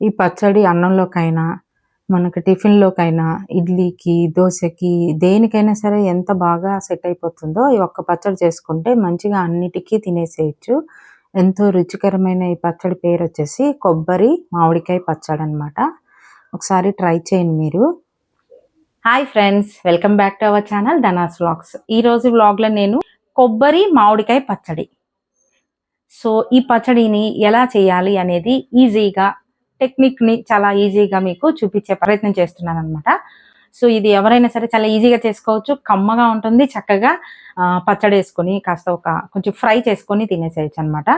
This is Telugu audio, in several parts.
ఈ పచ్చడి అన్నంలోకైనా మనకి టిఫిన్‌లోకైనా, ఇడ్లీకి, దోశకి దేనికైనా సరే ఎంత బాగా సెట్ అయిపోతుందో ఈ ఒక్క పచ్చడి చేసుకుంటే మంచిగా అన్నిటికీ తినేసేయచ్చు ఎంతో రుచికరమైన ఈ పచ్చడి పేరు వచ్చేసి కొబ్బరి, మామిడికాయ పచ్చడనమాట. ఒకసారి ట్రై చేయండి మీరు. Hi friends! Welcome back to our channel ధనాస్ vlogs. ఈరోజు వ్లాగ్‌లో నేను కొబ్బరి, మామిడికాయ పచ్చడి. సో, ఈ పచ్చడిని ఎలా చేయాలి అనేది ఈజీగా టెక్నిక్‌ని చాలా ఈజీగా మీకు చూపించే ప్రయత్నం చేస్తున్నాను అనమాట సో, ఇది ఎవరైనా సరే చాలా ఈజీగా చేసుకోవచ్చు. కమ్మగా ఉంటుంది. చక్కగా పచ్చడి వేసుకొని కాస్త ఒక కొంచెం ఫ్రై చేసుకొని తినేసేయచ్చు అనమాట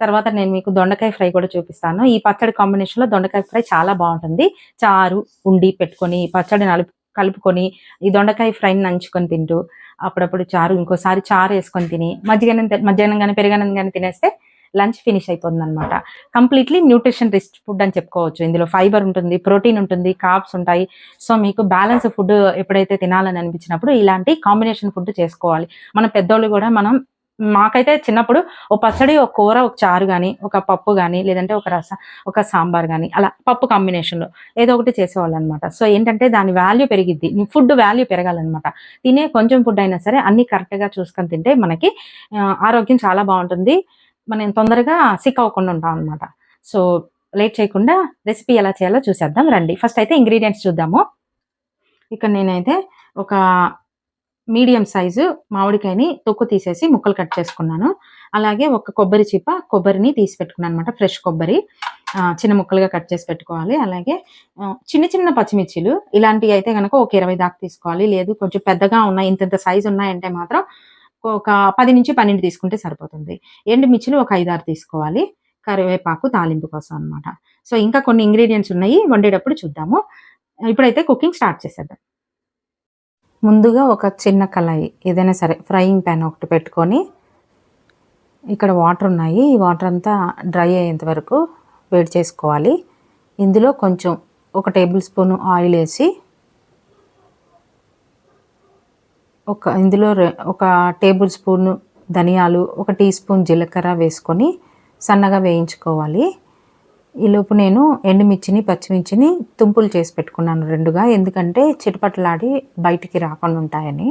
తర్వాత నేను మీకు దొండకాయ ఫ్రై కూడా చూపిస్తాను. ఈ పచ్చడి కాంబినేషన్‌లో దొండకాయ ఫ్రై చాలా బాగుంటుంది చారు, ఉండి పెట్టుకొని, పచ్చడి నలుపు కలుపుకొని, ఈ దొండకాయ ఫ్రైని నంచుకొని తింటూ, అప్పుడప్పుడు చారు ఇంకోసారి చారు వేసుకొని తిని, మధ్యాహ్నం మధ్యాహ్నం కానీ పెరుగన్నం కానీ తినేస్తే లంచ్ ఫినిష్ అయిపోతుంది అనమాట కంప్లీట్‌లీ న్యూట్రిషన్ రిచ్ ఫుడ్ అని చెప్పుకోవచ్చు. ఇందులో ఫైబర్ ఉంటుంది, ప్రోటీన్ ఉంటుంది, కార్బ్స్ ఉంటాయి. సో, మీకు బ్యాలెన్స్ ఫుడ్ ఎప్పుడైతే తినాలని అనిపించినప్పుడు ఇలాంటి కాంబినేషన్ ఫుడ్ చేసుకోవాలి. మన పెద్దోళ్ళు కూడా మనం మాకైతే చిన్నప్పుడు ఓ పచ్చడి, ఒక కూర, ఒక చారు కానీ ఒక పప్పు కానీ లేదంటే ఒక రస ఒక సాంబార్ కానీ అలా పప్పు కాంబినేషన్‌లో ఏదో ఒకటి చేసేవాళ్ళనమాట. సో, ఏంటంటే దాని వాల్యూ పెరిగిద్ది. ఫుడ్ వాల్యూ పెరగాలన్నమాట తినే కొంచెం ఫుడ్ అయినా సరే అన్ని కరెక్ట్‌గా చూసుకొని తింటే మనకి ఆరోగ్యం చాలా బాగుంటుంది మనం తొందరగా సిక్ అవ్వకుండా ఉంటాం అనమాట సో, లేట్ చేయకుండా రెసిపీ ఎలా చేయాలో చూసేద్దాం రండి. ఫస్ట్ అయితే ఇంగ్రీడియంట్స్ చూద్దాము. ఇక్కడ నేనైతే ఒక మీడియం సైజు మామిడికాయని తొక్కు తీసేసి ముక్కలు కట్ చేసుకున్నాను. అలాగే ఒక కొబ్బరి చిప్ప కొబ్బరిని తీసి పెట్టుకున్నాననమాట. ఫ్రెష్ కొబ్బరి. చిన్న ముక్కలుగా కట్ చేసి పెట్టుకోవాలి. అలాగే చిన్న చిన్న పచ్చిమిర్చిలు ఇలాంటివి అయితే కనుక ఒక 20 దాకా తీసుకోవాలి. లేదు కొంచెం పెద్దగా ఉన్నాయి, ఇంత సైజు ఉన్నాయంటే మాత్రం ఒక 10-12 తీసుకుంటే సరిపోతుంది. ఎండుమిర్చిలు ఒక 5, 6 తీసుకోవాలి. కరివేపాకు తాలింపు కోసం అనమాట. సో, ఇంకా కొన్ని ఇంగ్రీడియంట్స్ ఉన్నాయి. వండేటప్పుడు చూద్దాము. ఇప్పుడైతే కుకింగ్ స్టార్ట్ చేసేద్దాం. ముందుగా ఒక చిన్న కళాయి ఏదైనా సరే ఫ్రైయింగ్ ప్యాన్ ఒకటి పెట్టుకొని ఇక్కడ వాటర్ ఉన్నాయి. ఈ వాటర్ అంతా డ్రై అయ్యేంత వరకు వేడి చేసుకోవాలి. ఇందులో కొంచెం ఒక టేబుల్ స్పూన్ ఆయిల్ వేసి ఒక ఇందులో ఒక టేబుల్ స్పూన్ ధనియాలు, ఒక టీ స్పూన్ జీలకర్ర వేసుకొని సన్నగా వేయించుకోవాలి. ఈలోపు నేను ఎండుమిర్చిని, పచ్చిమిర్చిని తుంపులు చేసి పెట్టుకున్నాను రెండుగా ఎందుకంటే చిటపట్లాడి బయటికి రాకుండా ఉంటాయని.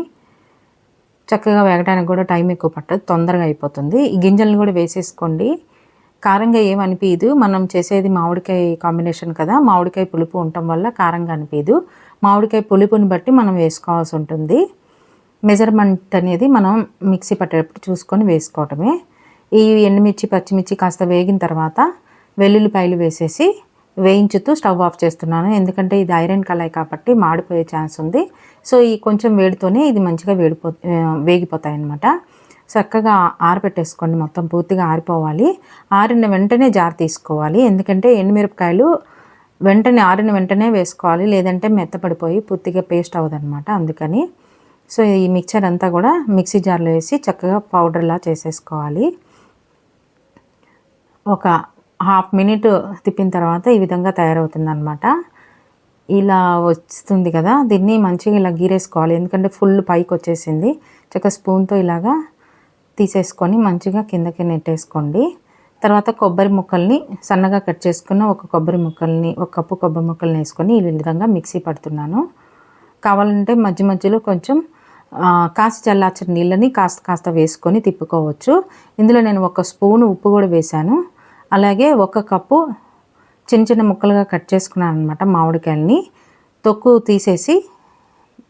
చక్కగా వేగడానికి కూడా టైం ఎక్కువ పట్టదు. తొందరగా అయిపోతుంది. ఈ గింజలను కూడా వేసేసుకోండి. కారంగా ఏమనిపించదు మనం చేసేది మామిడికాయ కాంబినేషన్ కదా! మామిడికాయ పులుపు ఉండటం వల్ల కారంగా అనిపించదు మామిడికాయ పులుపుని బట్టి మనం వేసుకోవాల్సి ఉంటుంది. మెజర్‌మెంట్ అనేది మనం మిక్సీ పట్టేటప్పుడు చూసుకొని వేసుకోవటమే. ఈ ఎండుమిర్చి, పచ్చిమిర్చి కాస్త వేగిన తర్వాత వెల్లుల్లిపాయలు వేసేసి వేయించుతూ స్టవ్ ఆఫ్ చేస్తున్నాను. ఎందుకంటే ఇది ఐరన్ కళాయి కాబట్టి మాడిపోయే ఛాన్స్ ఉంది. సో, ఈ కొంచెం వేడితోనే ఇది మంచిగా వేడిపో వేగిపోతాయి వేగిపోతాయన్నమాట. చక్కగా ఆరబెట్టేసుకోండి మొత్తం పూర్తిగా ఆరిపోవాలి. ఆరిన వెంటనే జార్ తీసుకోవాలి. ఎందుకంటే ఎండుమిరపకాయలు వెంటనే ఆరిన వెంటనే వేసుకోవాలి. లేదంటే మెత్తపడిపోయి పూర్తిగా పేస్ట్ అవ్వదనమాట. అందుకని. సో, ఈ మిక్చర్ అంతా కూడా మిక్సీ జార్‌లో వేసి చక్కగా పౌడర్‌లా చేసేసుకోవాలి. ఒక హాఫ్ మినిట్ తిప్పిన తర్వాత ఈ విధంగా తయారవుతుందనమాట. ఇలా వస్తుంది కదా! దీన్ని మంచిగా ఇలా గీరేసుకోవాలి. ఎందుకంటే ఫుల్ పైకి వచ్చేసింది చక్కగా స్పూన్‌తో ఇలాగా తీసేసుకొని మంచిగా కిందకి నెట్టేసుకోండి. తర్వాత కొబ్బరి ముక్కల్ని సన్నగా కట్ చేసుకున్న ఒక కొబ్బరి ముక్కల్ని ఒక కప్పు కొబ్బరి ముక్కల్ని వేసుకొని ఈ విధంగా మిక్సీ పడుతున్నాను. కావాలంటే మధ్య మధ్యలో కొంచెం కాస్త చల్లార్చిన నీళ్ళని కాస్త కాస్త వేసుకొని తిప్పుకోవచ్చు. ఇందులో నేను ఒక స్పూను ఉప్పు కూడా వేశాను. అలాగే ఒక కప్పు చిన్న చిన్న ముక్కలుగా కట్ చేసుకున్నాను అనమాట మామిడికాయలని. తొక్కు తీసేసి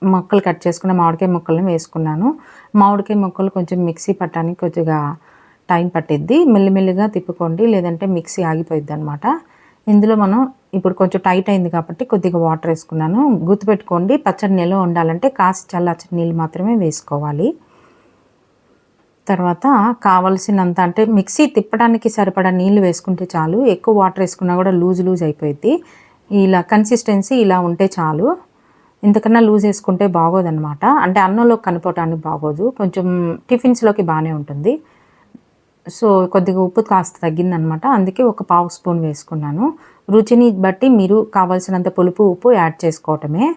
ముక్కలు కట్ చేసుకున్న మామిడికాయ ముక్కలను వేసుకున్నాను. మామిడికాయ ముక్కలు కొంచెం మిక్సీ పట్టడానికి కొద్దిగా టైం పట్టిద్ది. మెల్లిమెల్లిగా తిప్పుకోండి. లేదంటే మిక్సీ ఆగిపోయిద్దనమాట. ఇందులో మనం ఇప్పుడు కొంచెం టైట్ అయింది కాబట్టి కొద్దిగా వాటర్ వేసుకున్నాను. గుర్తుపెట్టుకోండి పచ్చడి నిల్వ ఉండాలంటే కాసి చల్లార్చిన నీళ్ళు మాత్రమే వేసుకోవాలి. తర్వాత కావాల్సినంత అంటే మిక్సీ తిప్పడానికి సరిపడా నీళ్ళు వేసుకుంటే చాలు. ఎక్కువ వాటర్ వేసుకున్నా కూడా లూజ్ లూజ్ అయిపోయింది ఇలా కన్సిస్టెన్సీ ఇలా ఉంటే చాలు. ఇంతకన్నా లూజ్ వేసుకుంటే బాగోదనమాట. అంటే అన్నంలోకి కలుపుకోవటానికి బాగోదు. కొంచెం టిఫిన్స్‌లోకి బాగానే ఉంటుంది. సో, కొద్దిగా ఉప్పు కాస్త తగ్గిందనమాట. అందుకే ఒక పావు స్పూన్ వేసుకున్నాను. రుచిని బట్టి మీరు కావాల్సినంత పులుపు, ఉప్పు యాడ్ చేసుకోవటమే.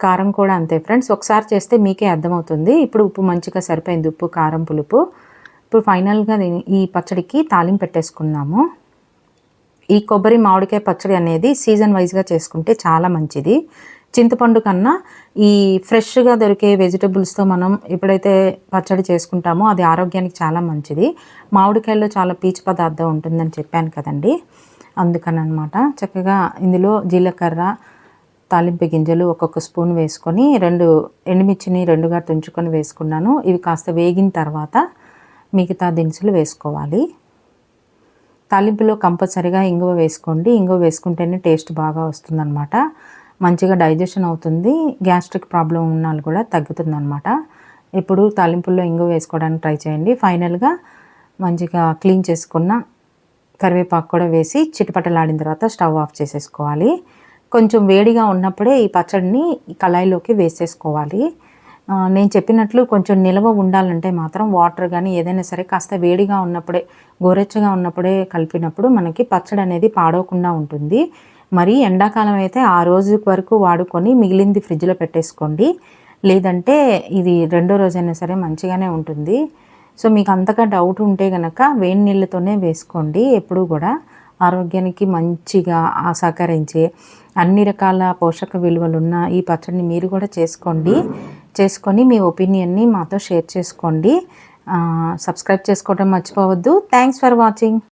కారం కూడా అంతే ఫ్రెండ్స్. ఒకసారి చేస్తే మీకే అర్థమవుతుంది. ఇప్పుడు ఉప్పు మంచిగా సరిపోయింది. ఉప్పు, కారం, పులుపు. ఇప్పుడు ఫైనల్‌గా ఈ పచ్చడికి తాలింపు పెట్టేసుకుందాము. ఈ కొబ్బరి మామిడికాయ పచ్చడి అనేది సీజన్ వైజ్గా చేసుకుంటే చాలా మంచిది చింతపండు కన్నా ఈ ఫ్రెష్గా దొరికే వెజిటబుల్స్తో మనం ఎప్పుడైతే పచ్చడి చేసుకుంటామో అది ఆరోగ్యానికి చాలా మంచిది. మామిడికాయల్లో చాలా పీచు పదార్థం ఉంటుందని చెప్పాను కదండి. అందుకని అనమాట చక్కగా ఇందులో జీలకర్ర తాలింపు గింజలు ఒక్కొక్క స్పూన్ వేసుకొని రెండు ఎండుమిర్చిని రెండుగా తుంచుకొని వేసుకున్నాను. ఇవి కాస్త వేగిన తర్వాత మిగతా దినుసులు వేసుకోవాలి. తాలింపులో కంపల్సరిగా ఇంగువ వేసుకోండి. ఇంగువ వేసుకుంటేనే టేస్ట్ బాగా వస్తుందన్నమాట మంచిగా డైజెషన్ అవుతుంది గ్యాస్ట్రిక్ ప్రాబ్లం ఉన్న వాళ్ళు కూడా తగ్గుతుందన్నమాట. ఇప్పుడు తాలింపుల్లో ఇంగు వేసుకోవడానికి ట్రై చేయండి. ఫైనల్గా మంచిగా క్లీన్ చేసుకున్న కరివేపాకు కూడా వేసి చిటపటలాడిన తర్వాత స్టవ్ ఆఫ్ చేసేసుకోవాలి. కొంచెం వేడిగా ఉన్నప్పుడే ఈ పచ్చడిని కళాయిలోకి వేసేసుకోవాలి. నేను చెప్పినట్లు కొంచెం నిల్వ ఉండాలంటే మాత్రం వాటర్ కానీ ఏదైనా సరే కాస్త వేడిగా ఉన్నప్పుడే గోరెచ్చగా ఉన్నప్పుడే కలిపినప్పుడు మనకి పచ్చడి అనేది పాడవకుండా ఉంటుంది. మరి ఎండాకాలం అయితే ఆ రోజు వరకు వాడుకొని మిగిలింది ఫ్రిడ్జ్లో పెట్టేసుకోండి. లేదంటే ఇది రెండో రోజైనా సరే మంచిగానే ఉంటుంది. సో మీకు అంతగా డౌట్ ఉంటే కనుక వేడి నీళ్ళతోనే వేసుకోండి. ఎప్పుడూ కూడా ఆరోగ్యానికి మంచిగా సహకరించే అన్ని రకాల పోషక విలువలున్న ఈ పచ్చడిని మీరు కూడా చేసుకోండి. చేసుకొని మీ ఒపీనియన్ని మాతో షేర్ చేసుకోండి. సబ్స్క్రైబ్ చేసుకోవడం మర్చిపోవద్దు. Thanks for watching.